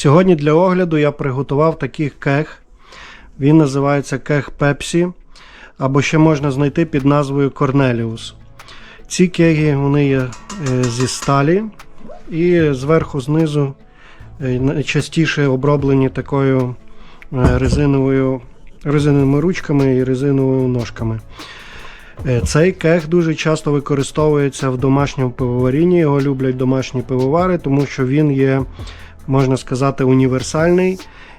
Сьогодні для огляду я приготував такий кег. Він називається кег Пепсі, або ще можна знайти під назвою Корнеліус. Ці кеги вони є е, зі сталі і зверху знизу е, найчастіше оброблені такою е, резиновою, резиновими ручками і резиновими ножками. Цей кег дуже часто використовується в домашньому пивоварінні. Його люблять домашні пивовари, тому що він є, можна сказати, універсальний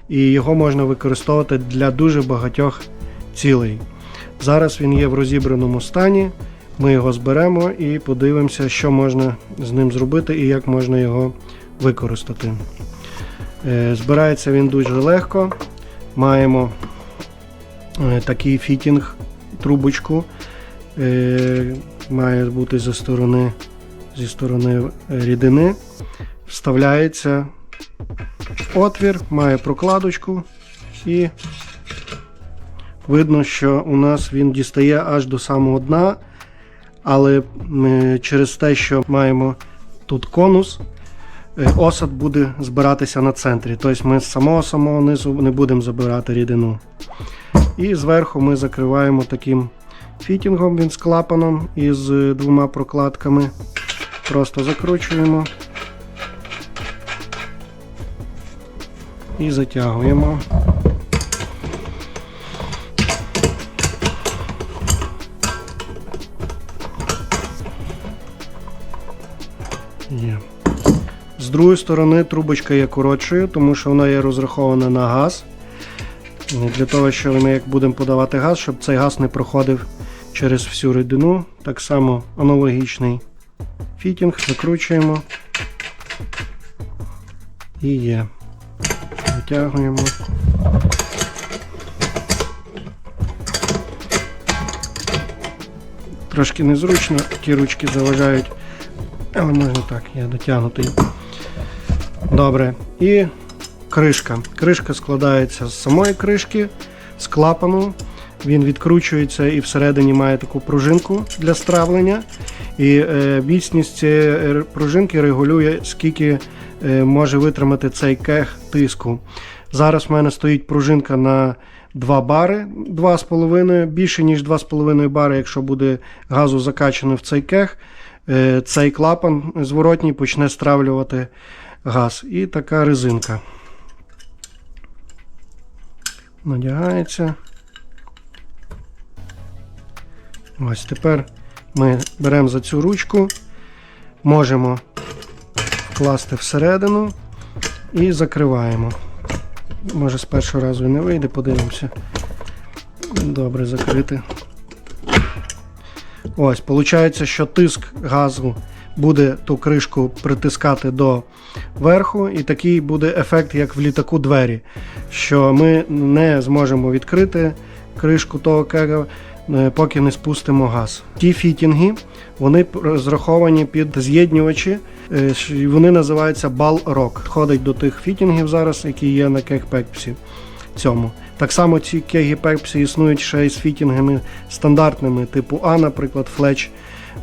і його можна використовувати для дуже багатьох цілей. Зараз він є в розібраному стані. Ми його зберемо і подивимося, що можна з ним зробити і як можна його використати. Е, Збирається він дуже легко. Маємо е, такий фітінг, трубочку. Е, Має бути зі сторони, зі сторони рідини. Вставляється отвір, має прокладочку і видно, що у нас він дістає аж до самого дна, але ми через те, що маємо тут конус, е, осад буде збиратися на центрі. Тобто ми з самого самого низу не будемо забирати рідину. І зверху ми закриваємо таким фітінгом, він з клапаном і з двома прокладками. Просто закручуємо і затягуємо. Є. З другої сторони трубочка є коротшою, тому що вона є розрахована на газ. Для того, що ми як будемо подавати газ, щоб цей газ не проходив через всю рідину. Так само аналогічний фітінг, закручуємо. І є. Витягуємо. Трошки незручно, ті ручки заважають, але можна так, я дотягнутий. Добре. І кришка. Кришка складається з самої кришки, з клапану. Він відкручується і всередині має таку пружинку для стравлення. І е, міцність цієї е, пружинки регулює, скільки е, може витримати цей кег тиску. Зараз в мене стоїть пружинка на 2 бари, 2,5, більше ніж 2,5 бари, якщо буде газу закачано в цей кег. Е, цей клапан зворотній почне стравлювати газ. І така резинка. Надягається. Ось тепер ми беремо за цю ручку, можемо вкласти всередину і закриваємо. Може з першого разу і не вийде, подивимося. Добре закрити. Ось, виходить, що тиск газу буде ту кришку притискати до верху, і такий буде ефект, як в літаку двері, що ми не зможемо відкрити кришку того кега, е, поки не спустимо газ. Ті фітінги вони розраховані під з'єднювачі, е, вони називаються Ball-Rock. Входить до тих фітінгів зараз, які є на кег Пепсі. Цьому. Так само ці кеги Пепсі існують ще й з фітінгами стандартними, типу А, наприклад,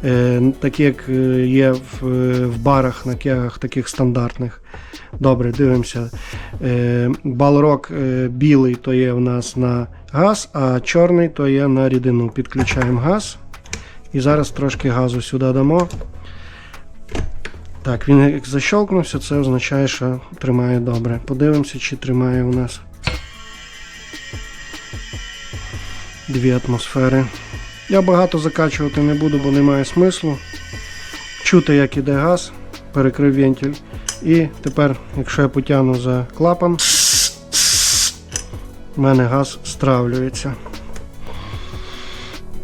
е, такі як е, є в, е, в барах на кегах таких стандартних. Добре, дивимося. Балрок білий то є в нас на газ, а чорний то є на рідину. Підключаємо газ. І зараз трошки газу сюди дамо. Так, він як защелкнувся, це означає, що тримає добре. Подивимося, чи тримає у нас дві атмосфери. Я багато закачувати не буду, бо немає смислу. Чути, як іде газ, перекрив вентиль. І тепер, якщо я потягну за клапан, у мене газ стравлюється.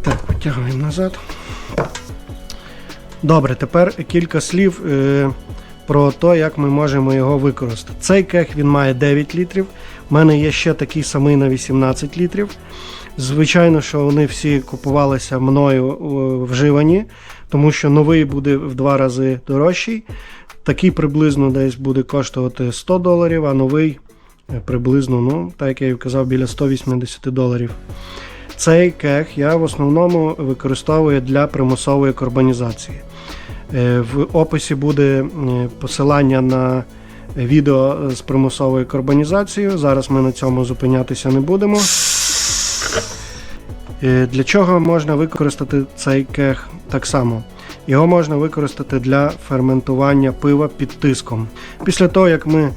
Так, потягуємо назад. Добре, тепер кілька слів е, про те, як ми можемо його використати. Цей кег він має 9 літрів. У мене є ще такий самий на 18 літрів. Звичайно, що вони всі купувалися мною е, вживані, тому що новий буде в два рази дорожчий. Такий приблизно десь буде коштувати 100 доларів, а новий е, приблизно, ну, так як я і казав, біля 180 доларів. Цей кег я в основному використовую для примусової карбонізації. Е, В описі буде е, посилання на відео з примусовою карбонізацією. Зараз ми на цьому зупинятися не будемо. Е, Для чого можна використати цей кег так само? Його можна використати для ферментування пива під тиском. Після того, як ми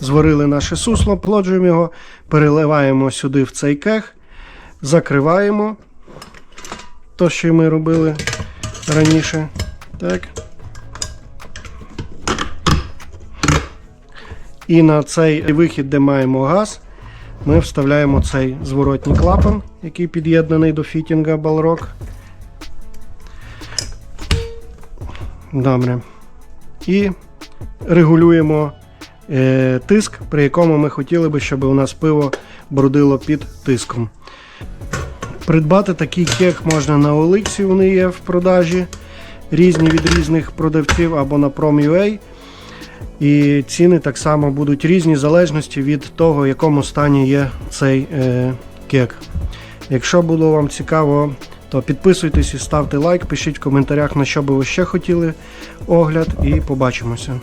зварили наше сусло, плоджуємо його, переливаємо сюди в цей кег, закриваємо то, що ми робили раніше. Так. І на цей вихід, де маємо газ, ми вставляємо цей зворотній клапан, який під'єднаний до фітінга Balrog. Добре. І регулюємо е, тиск, при якому ми хотіли би, щоб у нас пиво брудило під тиском. Придбати такий кег можна на Оликсі, вони є в продажі, різні від різних продавців або на Prom.ua. І ціни так само будуть різні в залежності від того, в якому стані є цей е, кек. Якщо було вам цікаво, то підписуйтесь і ставте лайк, пишіть в коментарях, на що би ви ще хотіли огляд, і побачимося.